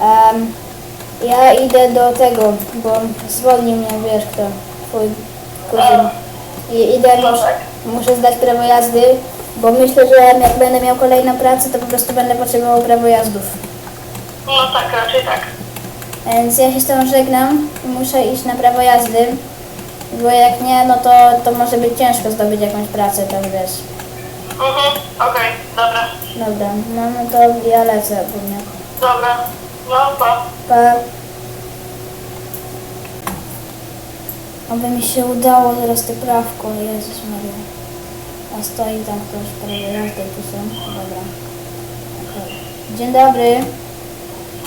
Em, ja idę do tego, bo zwolnił mnie, wiesz kto, twój kuzyn. I idę, mus, muszę zdać prawo jazdy, bo myślę, że jak będę miał kolejną pracę, to po prostu będę potrzebował prawo jazdów. No tak, raczej tak. Więc ja się z tą żegnam muszę iść na prawo jazdy, bo jak nie, no to, to może być ciężko zdobyć jakąś pracę, tak wiesz. Mhm, okej, dobra. Dobra, no, no to ja lecę ogólnie. Dobra. No pa. Pa. Aby mi się udało teraz te prawko, Jezus Maria. A stoi tam ktoś, prawo jazdy tu są. Dobra. Okej. Dzień dobry.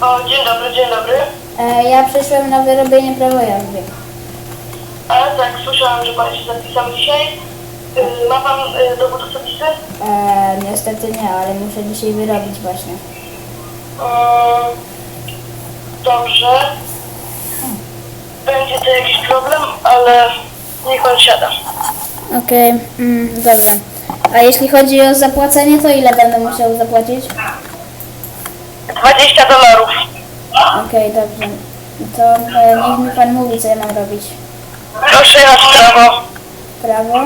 O, dzień dobry, dzień dobry. E, ja przyszłem na wyrobienie prawa jazdy. Ale tak, słyszałam, że pan się zapisał dzisiaj. Y, ma pan y, dowód osobisty? E, niestety nie, ale muszę dzisiaj wyrobić właśnie. Dobrze. Będzie to jakiś problem, ale niech pan siada. Okej, mm, dobra. A jeśli chodzi o zapłacenie, to ile będę musiał zapłacić? 20 dolarów. Okej, dobrze. To e, niech mi pan mówi, co ja mam robić. Proszę jechać w prawo. Prawo?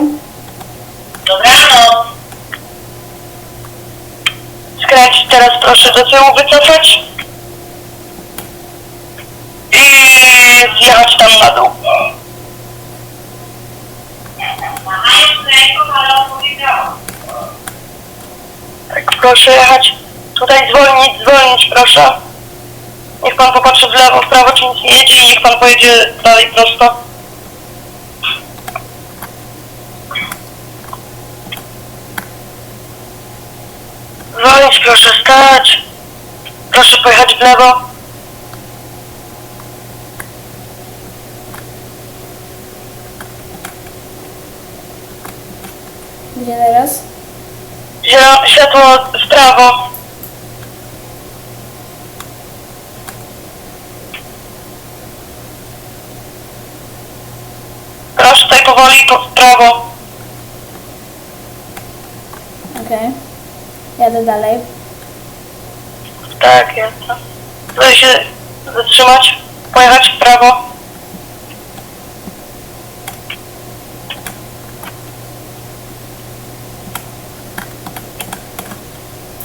Dobranoc. Skręcić teraz proszę do tyłu wycofać. I zjechać tam na dół. Tak, proszę jechać. Tutaj zwolnić, zwolnić proszę. Niech pan popatrzy w lewo, w prawo, czy nic nie jedzie i niech pan pojedzie dalej prosto. Zwolnić proszę stać. Proszę pojechać w lewo. Gdzie teraz? Zielone światło w prawo. Proszę tutaj powoli po w prawo. Okej. Jadę dalej. Tak, jest. Tutaj się zatrzymać. Pojechać w prawo.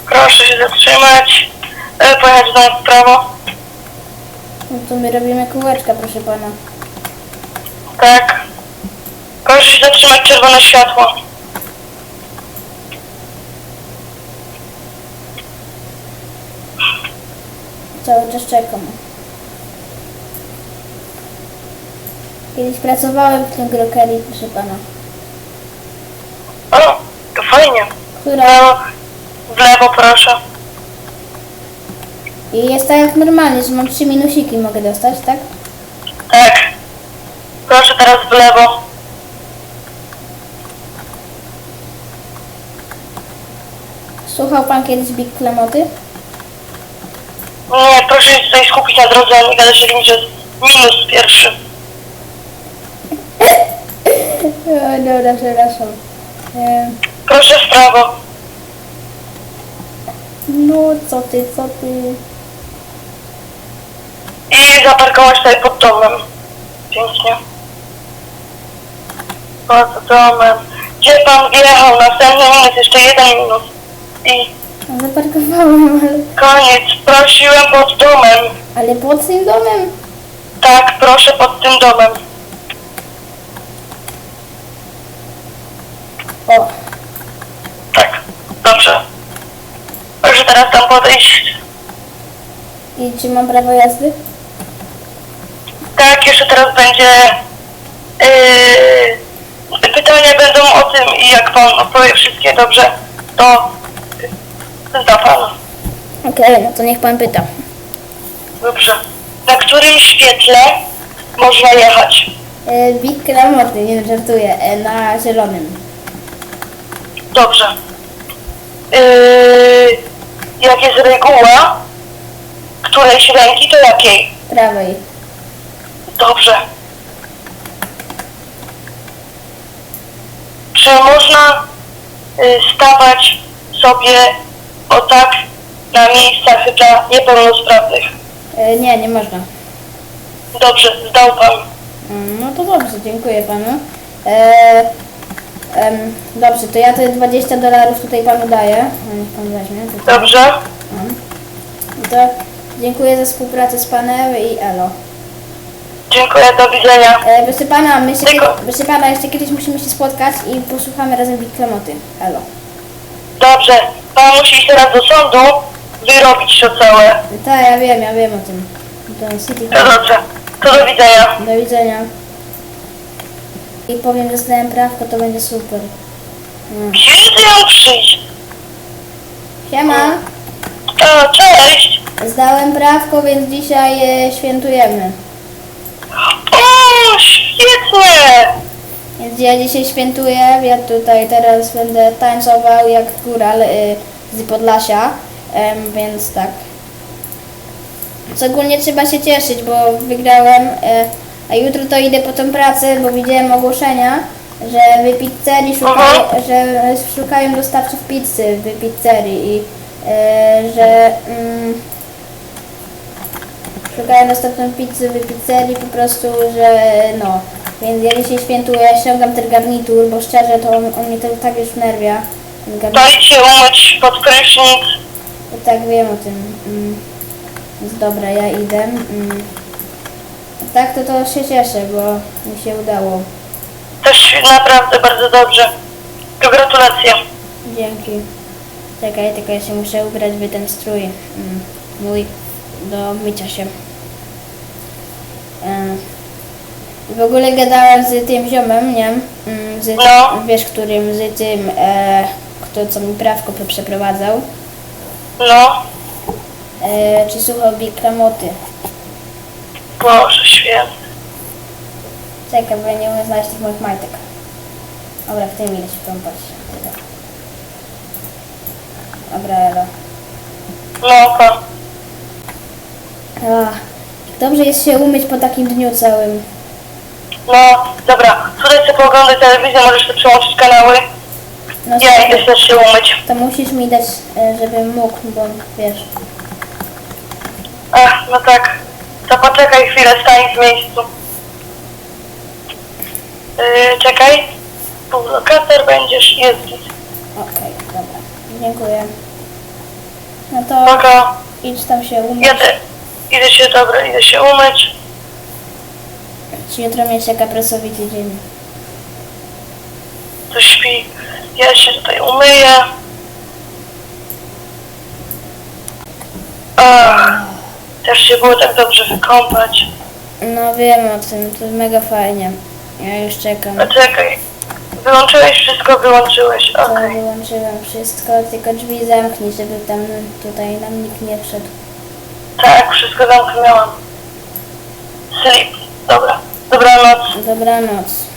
Proszę się zatrzymać. E, Pojechać w prawo. No to my robimy kółeczka, proszę pana. Tak. Proszę się zatrzymać czerwone światło. Cały czas czekam. Kiedyś pracowałem w tym grokerii, proszę pana. O, to fajnie. Która? lewo, w lewo proszę. I jest tak jak normalnie, że mam trzy minusiki mogę dostać, tak? Tak. Proszę teraz w lewo. Słuchał pan kiedyś Big Klamoty? Nie, proszę się tutaj skupić na drodze, a nie gadać jakimś, że minus pierwszy. O, dobra, przepraszam. E, Proszę w prawo. no, co ty, co ty? I zaparkować tutaj pod domem. Pięknie. Pod domem. Gdzie pan wjechał? Następny minus, jeszcze jeden minus. I Zaparkowałem, ale... koniec. Prosiłem pod domem. Ale pod tym domem? Tak, proszę pod tym domem. O, Tak, dobrze. Proszę teraz tam podejść. i czy mam prawo jazdy? Teraz będzie... Yy, pytania będą o tym i jak pan odpowie wszystkie dobrze, to da pan. Okej, no to niech pan pyta. Dobrze. Na którym świetle można jechać? E, Big Klamoty, nie żartuję, e, na zielonym. Dobrze. Yy, jak jest reguła którejś ręki, to jakiej? Prawej. Dobrze. Czy można y, stawać sobie o tak na miejscach dla niepełnosprawnych? E, nie, nie można. Dobrze, zdał pan. Mm, No to dobrze, dziękuję panu. E, em, dobrze, to ja te 20 dolarów tutaj panu daję. No, niech pan weźmie. Tutaj. Dobrze? Mm. To dziękuję za współpracę z panem i elo. Dziękuję, do widzenia. E, proszę pana, my się, Tylko- proszę pana, jeszcze kiedyś musimy się spotkać i posłuchamy razem Big Klamoty. Elo. Dobrze, pan musi iść teraz do sądu, wyrobić to całe. Tak, ja wiem, ja wiem o tym. To City To dobrze, to do widzenia. Do widzenia. I powiem, że zdałem prawko, to będzie super. Mm. Kiedy ją przyjść? Siema, O, cześć! zdałem prawko, więc dzisiaj e, świętujemy. O, świetnie! Więc ja dzisiaj świętuję, ja tutaj teraz będę tańcował jak góral y, z Podlasia, em, więc tak. Szczególnie trzeba się cieszyć, bo wygrałem, e, a jutro to idę po tą pracę, bo widziałem ogłoszenia, że w pizzerii szukają, że szukają dostawców pizzy w pizzerii i e, że mm, szukają dostępną pizzy w pizzerii po prostu, że no. Więc ja dzisiaj świętuję, ściągam ten garnitur, bo szczerze to on, on mnie tak, tak już wnerwia. Ten garnitur. Daj się umyć pod prysznic. Tak wiem o tym. Mm. Więc dobra, ja idę. Mm. Tak to to się cieszę, bo mi się udało. Też naprawdę bardzo dobrze. To gratulacje. Dzięki. Czekaj, tylko ja się muszę ubrać w ten strój mm, mój do mycia się. E, w ogóle gadałem z tym ziomem, nie? Mm, Z, No. Wiesz, którym, z tym, e, kto co mi prawko przeprowadzał. No, E, czy słuchał Big Klamoty? Boże święty. Czekaj, bo ja nie umiem znaleźć tych moich majtek. Dobra, w tym idę się. Tyle. Dobra, Elo. No, pa. Ach, dobrze jest się umyć po takim dniu całym. No, dobra. Tutaj chcę pooglądać telewizję, możesz sobie przełączyć kanały. No Ja idę się umyć. To musisz mi dać, e, żebym mógł, bo wiesz. Ach, no tak. To poczekaj chwilę, stań w miejscu. Yy, czekaj. Półlokator będziesz, git. Okej, dobra. Dziękuję. No to Spoko. idź tam się umyć. Jadę. Idę się, dobra, idę się umyć. Ci jutro mnie czeka pracowity dzień. To śpi. Ja się tutaj umyję. Ach, też się było tak dobrze wykąpać. No wiem o tym, to mega fajnie. Ja już czekam. A czekaj. Wyłączyłeś wszystko, wyłączyłeś. To Okej. wyłączyłem wszystko, tylko drzwi zamknij, żeby tam tutaj nam nikt nie wszedł. Tak, wszystko zamknęłam. Sleep. Dobra. Dobranoc. Dobranoc.